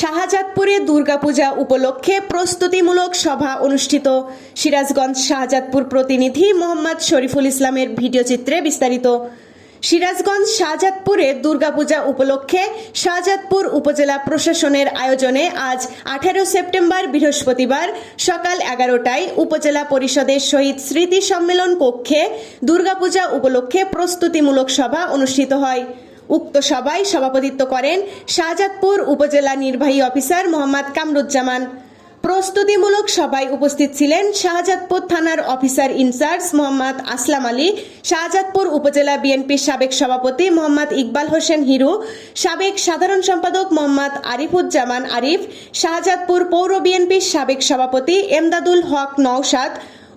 শাহজাদপুরে দুর্গাপূজা উপলক্ষে প্রস্তুতিমূলক সভা অনুষ্ঠিত। সিরাজগঞ্জ শাহজাদপুর প্রতিনিধি মোহাম্মদ শরীফুল ইসলামের ভিডিওচিত্রে বিস্তারিত। সিরাজগঞ্জ শাহজাদপুরে দুর্গাপূজা উপলক্ষে শাহজাদপুর উপজেলা প্রশাসনের আয়োজনে আজ আঠারো সেপ্টেম্বর বৃহস্পতিবার সকাল এগারোটায় উপজেলা পরিষদের শহীদ স্মৃতি সম্মেলন কক্ষে দুর্গাপূজা উপলক্ষে প্রস্তুতিমূলক সভা অনুষ্ঠিত হয়। উক্ত সভায় সভাপতিত্ব করেন শাহজাদপুর উপজেলা নির্বাহী অফিসার মোহাম্মদ কামরুজ্জামান। প্রস্তুতিমূলক সভায় উপস্থিত ছিলেন শাহজাদপুর থানার officer in charge Mohammad Aslam Ali, Shahzadpur উপজেলা বিএনপির সাবেক সভাপতি মোহাম্মদ ইকবাল হোসেন হিরু, সাবেক সাধারণ সম্পাদক মোহাম্মদ আরিফুজ্জামান আরিফ, শাহজাদপুর পৌর বিএনপির সাবেক সভাপতি এমদাদুল হক নওশাদ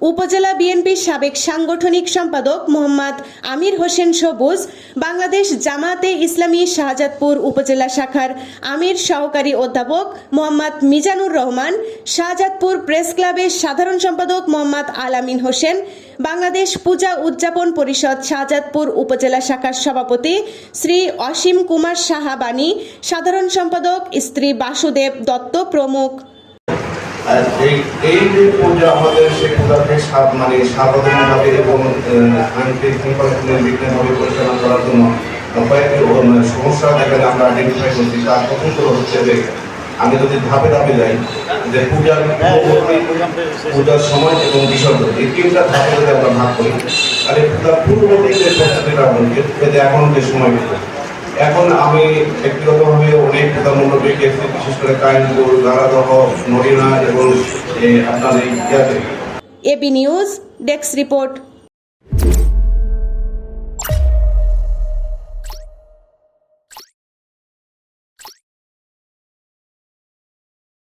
উপজেলা বিএনপির সাবেক সাংগঠনিক সম্পাদক মোহাম্মদ আমির হোসেন সবুজ, বাংলাদেশ জামাতে ইসলামী শাহজাদপুর উপজেলা শাখার আমির সহকারী অধ্যাপক মোহাম্মদ মিজানুর রহমান, শাহজাদপুর প্রেস ক্লাবের সাধারণ সম্পাদক মোহাম্মদ আলামিন হোসেন, বাংলাদেশ পূজা উদযাপন পরিষদ শাহজাদপুর উপজেলা শাখার সভাপতি শ্রী অসীম কুমার সাহা বাণী সাধারণ সম্পাদক স্ত্রী বাসুদেব দত্ত প্রমুখ। এই এই পূজা আমাদের সেই পূজাকে মানে সাবধানভাবে এবং পরিচালনা করার জন্য কয়েকটি মানে, সমস্যা দেখা যায় আমরা আইডেন্টিফাই করছি। তার প্রথম হচ্ছে যে আমি যদি ধাপে ধাপে যাই যে পূজার পূজার সময় এবং বিসর্জন এই তিনটা ধাপে যদি আমরা ভাগ করি তাহলে পূজার পূর্ববর্তী এখন যে সময় এখন আমি ব্যক্তিগতভাবে অনেক পেয়েছি বিশেষ করে কায়নপুর গারাদহ নরিনা এবং এ, আপনার এই ইয়াতে এবি নিউজ ডেস্ক রিপোর্ট